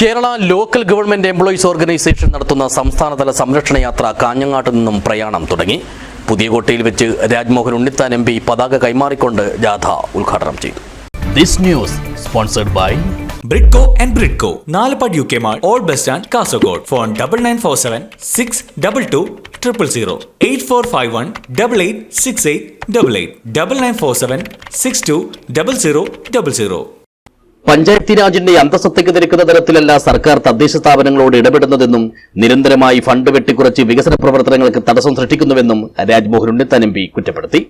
Kerala local government employees organisation നടത്തുന്ന സംസ്ഥാനതല സംരക്ഷണ യാത്ര കാഞ്ഞങ്ങാട്ട് നിന്നും പ്രയാണം തുടങ്ങി. പുതിയകോട്ടയിൽ വെച്ച് രാജ്മോഹൻ ഉണ്ണിത്താൻ എം പി പതാക കൈമാറിക്കൊണ്ട് ജാഥ ഉദ്ഘാടനം ചെയ്തു. This news sponsored by Bridco and Bridco Nalappad U K mall old bus stand Kasaragod. Phone double nine four seven six double two triple zero. Eight four five one double eight six eight double eight. Double nine four seven six two double zero double zero. പഞ്ചായത്തി രാജിന്റെ അന്തസ്സത്തയ്ക്ക് നിരക്കുന്ന തരത്തിലല്ല സർക്കാർ തദ്ദേശ സ്ഥാപനങ്ങളോട് ഇടപെടുന്നതെന്നും നിരന്തരമായി fund വെട്ടിക്കുറച്ച് വികസന പ്രവർത്തനങ്ങൾക്ക് തടസ്സം സൃഷ്ടിക്കുന്നുവെന്നും രാജ്മോഹൻ ഉണ്ണിത്താൻ എം പി കുറ്റപ്പെടുത്തി.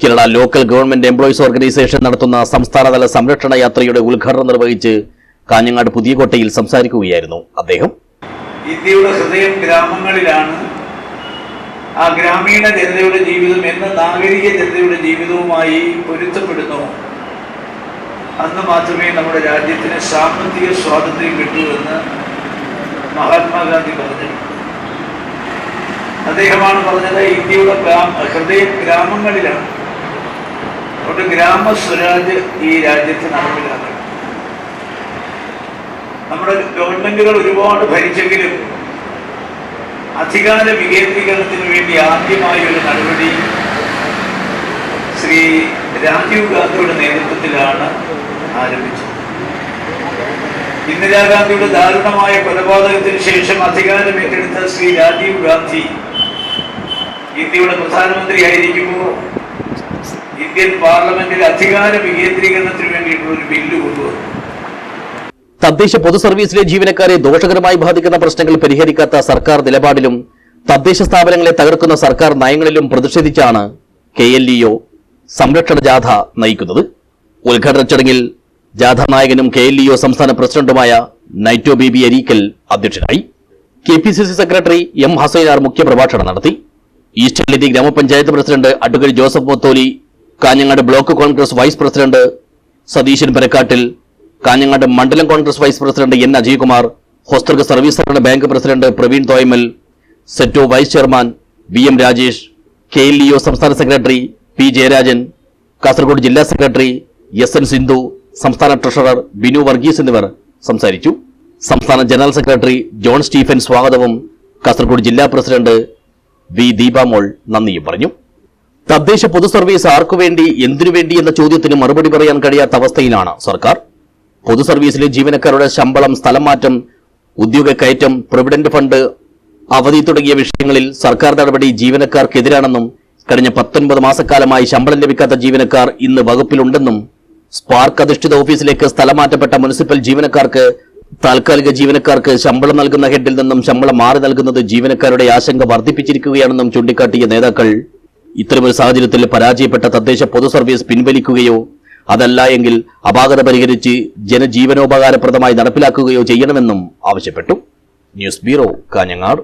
Kerala local government employees organisation നടത്തുന്ന സംസ്ഥാനതല സംരക്ഷണ യാത്രയുടെ ഉദ്ഘാടനം നിർവഹിച്ച് കാഞ്ഞങ്ങാട് പുതിയകോട്ടയിൽ സംസാരിക്കുകയായിരുന്നു അദ്ദേഹം. ഇന്ത്യയുടെ ഹൃദയം ഗ്രാമങ്ങളിലാണ്. ആ ഗ്രാമീണ ജനതയുടെ ജീവിതം എന്ന നാഗരിക ജനതയുടെ ജീവിതവുമായി പൊരുത്തപ്പെടുന്നു. അന്ന് മാത്രമേ നമ്മുടെ രാജ്യത്തിന് സാമ്പത്തിക സ്വാതന്ത്ര്യം കിട്ടൂ എന്ന് മഹാത്മാഗാന്ധി പറഞ്ഞു. അദ്ദേഹമാണ് പറഞ്ഞത് ഇന്ത്യയുടെ ഹൃദയം ഗ്രാമങ്ങളിലാണ്. അതുകൊണ്ട് ഗ്രാമ സ്വരാജ് ഈ രാജ്യത്ത് നടപ്പിലാക്കണം നമ്മുടെ ഗവൺമെന്റുകൾ ഒരുപാട് ഭരിച്ചെങ്കിലും അധികാര വികേന്ദ്രീകരണത്തിന് വേണ്ടി ആദ്യമായ ഒരു നടപടി ശ്രീ രാജീവ് ഗാന്ധിയുടെ നേതൃത്വത്തിലാണ് ആരംഭിച്ചത്. ഇന്ദിരാഗാന്ധിയുടെ ദാരുണമായ കൊലപാതകത്തിന് ശേഷം അധികാരം ഏറ്റെടുത്ത ശ്രീ രാജീവ് ഗാന്ധി ഇന്ത്യയുടെ പ്രധാനമന്ത്രിയായിരിക്കുമ്പോൾ ഇന്ത്യൻ പാർലമെന്റിൽ അധികാര വികേന്ദ്രീകരണത്തിന് വേണ്ടിയിട്ടുള്ള ഒരു ബില്ല് കൊണ്ടുവന്നു. തദ്ദേശ പൊതു സർവീസിലെ ജീവനക്കാരെ ദോഷകരമായി ബാധിക്കുന്ന പ്രശ്നങ്ങൾ പരിഹരിക്കാത്ത സർക്കാർ നിലപാടിലും തദ്ദേശ സ്ഥാപനങ്ങളെ തകർക്കുന്ന സർക്കാർ നയങ്ങളിലും പ്രതിഷേധിച്ചാണ് കെ എൽ ഇഒ സംരക്ഷണ ജാഥ നയിക്കുന്നത്. ഉദ്ഘാടന ചടങ്ങിൽ ജാഥ നായകനും കെ എൽ ഇഒ സംസ്ഥാന പ്രസിഡന്റുമായ നൈറ്റോ ബി ബി അരീക്കൽ അധ്യക്ഷനായി K P C C secretary M Hasainar മുഖ്യപ്രഭാഷണം നടത്തി. ഈസ്റ്റ് ലിതി ഗ്രാമപഞ്ചായത്ത് president advocate Joseph Motholi Kanhangad block Congress vice president Satheesan Parakkattil Kanhangad മണ്ഡലം Congress vice president N Ajaykumar Hosdurg service bank president Praveen Thoymal SETO vice chairman V M Rajesh K L E O സംസ്ഥാന secretary P Jayarajan Kasaragod ജില്ലാ secretary S N Sindhu സംസ്ഥാന treasurer Binu Varghese എന്നിവർ സംസാരിച്ചു. സംസ്ഥാന general secretary John Stephen സ്വാഗതവും കാസർഗോഡ് ജില്ലാ president V Deepamol നന്ദിയും പറഞ്ഞു. തദ്ദേശ പൊതു സർവീസ് ആർക്കുവേണ്ടി എന്തിനു വേണ്ടി എന്ന ചോദ്യത്തിന് മറുപടി പറയാൻ കഴിയാത്ത അവസ്ഥയിലാണ് സർക്കാർ. പൊതു സർവീസിലെ ജീവനക്കാരുടെ ശമ്പളം സ്ഥലം മാറ്റം ഉദ്യോഗ കയറ്റം പ്രൊവിഡന്റ് ഫണ്ട് അവധി തുടങ്ങിയ വിഷയങ്ങളിൽ സർക്കാർ നടപടി ജീവനക്കാർക്കെതിരാണെന്നും കഴിഞ്ഞ പത്തൊൻപത് മാസക്കാലമായി ശമ്പളം ലഭിക്കാത്ത ജീവനക്കാർ ഇന്ന് വകുപ്പിലുണ്ടെന്നും സ്പാർക്ക് അധിഷ്ഠിത ഓഫീസിലേക്ക് സ്ഥലം മാറ്റപ്പെട്ട മുനിസിപ്പൽ ജീവനക്കാർക്ക് താൽക്കാലിക ജീവനക്കാർക്ക് ശമ്പളം നൽകുന്ന ഹെഡിൽ നിന്നും ശമ്പളം മാറി നൽകുന്നത് ജീവനക്കാരുടെ ആശങ്ക വർദ്ധിപ്പിച്ചിരിക്കുകയാണെന്നും ചൂണ്ടിക്കാട്ടിയ നേതാക്കൾ. ഇത്തരമൊരു സാഹചര്യത്തിൽ പരാജയപ്പെട്ട തദ്ദേശ പൊതു സർവീസ് പിൻവലിക്കുകയോ അതല്ല എങ്കിൽ അപാകത പരിഹരിച്ച് ജനജീവനോപകാരപ്രദമായി നടപ്പിലാക്കുകയോ ചെയ്യണമെന്നും ആവശ്യപ്പെട്ടു. News bureau Kanhangad.